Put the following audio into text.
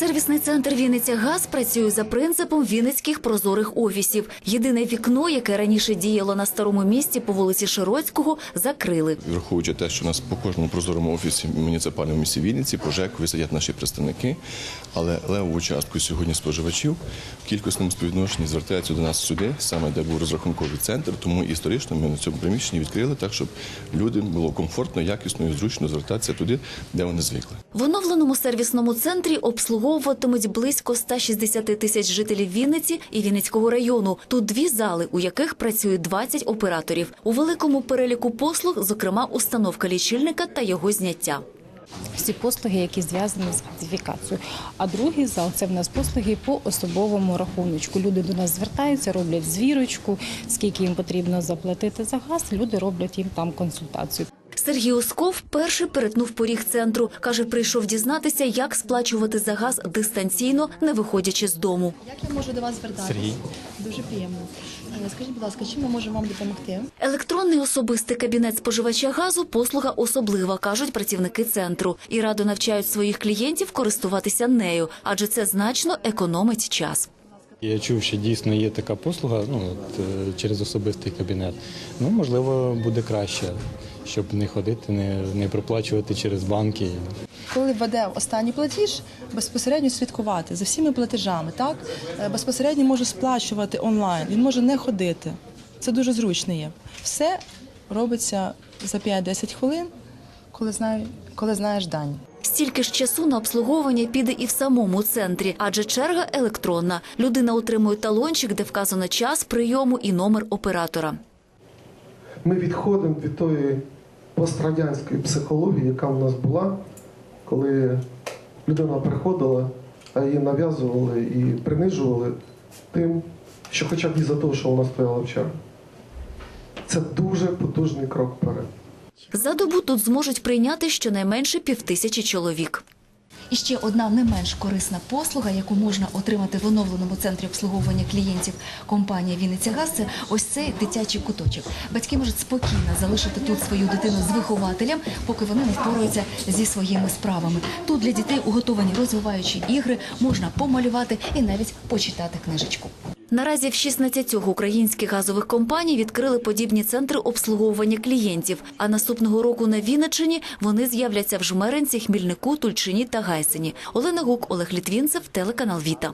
Сервісний центр Вінниця Газ працює за принципом вінницьких прозорих офісів. Єдине вікно, яке раніше діяло на старому місці по вулиці Широцького, закрили. Враховуючи те, що у нас по кожному прозорому офісі муніципальному місті Вінниці по ЖЕК сидять наші представники, але левову частку сьогодні споживачів в кількісному співвідношенні звертаються до нас сюди, саме де був розрахунковий центр. Тому історично ми на цьому приміщенні відкрили так, щоб людям було комфортно, якісно і зручно звертатися туди, де вони звикли. В оновленому сервісному центрі обслуговуватимуть близько 160 тисяч жителів Вінниці і Вінницького району. Тут дві зали, у яких працює 20 операторів. У великому переліку послуг, зокрема, установка лічильника та його зняття. всі послуги, які зв'язані з сертифікацією. А другий зал це в нас послуги по особовому рахуночку. Люди до нас звертаються, роблять звірочку, скільки їм потрібно заплатити за газ. Люди роблять їм там консультацію. Сергій Осков перший перетнув поріг центру. Каже, прийшов дізнатися, як сплачувати за газ дистанційно, не виходячи з дому. Як я можу до вас звертатися? Сергій. Дуже приємно. Е, Скажіть, будь ласка, чим ми можемо вам допомогти? Електронний особистий кабінет споживача газу послуга особлива, кажуть працівники центру, і радо навчають своїх клієнтів користуватися нею, адже це значно економить час. Я чув, що дійсно є така послуга ну, от, е, через особистий кабінет. Ну, можливо, буде краще, щоб не ходити, не, не проплачувати через банки. Коли веде останній платіж, безпосередньо слідкувати за всіми платежами, так? Е, Безпосередньо може сплачувати онлайн, він може не ходити. Це дуже зручно є. Все робиться за 5-10 хвилин, коли, знаю, коли знаєш дані. Стільки ж часу на обслуговування піде і в самому центрі, адже черга електронна. Людина отримує талончик, де вказано час прийому і номер оператора. Ми відходимо від тої пострадянської психології, яка в нас була, коли людина приходила, а її нав'язували і принижували тим, що хоча б із-за того, що вона стояла в чергу. Це дуже потужний крок вперед. За добу тут зможуть прийняти щонайменше півтисячі чоловік. І ще одна не менш корисна послуга, яку можна отримати в оновленому центрі обслуговування клієнтів компанії Вінниця Газ, це ось цей дитячий куточок. Батьки можуть спокійно залишити тут свою дитину з вихователем, поки вони не впораються зі своїми справами. Тут для дітей уготовані розвиваючі ігри, можна помалювати і навіть почитати книжечку. Наразі в 16 українських газових компаній відкрили подібні центри обслуговування клієнтів. А наступного року на Вінниччині вони з'являться в Жмеринці, Хмільнику, Тульчині та Гайсині. Олена Гук, Олег Літвінцев, телеканал Віта.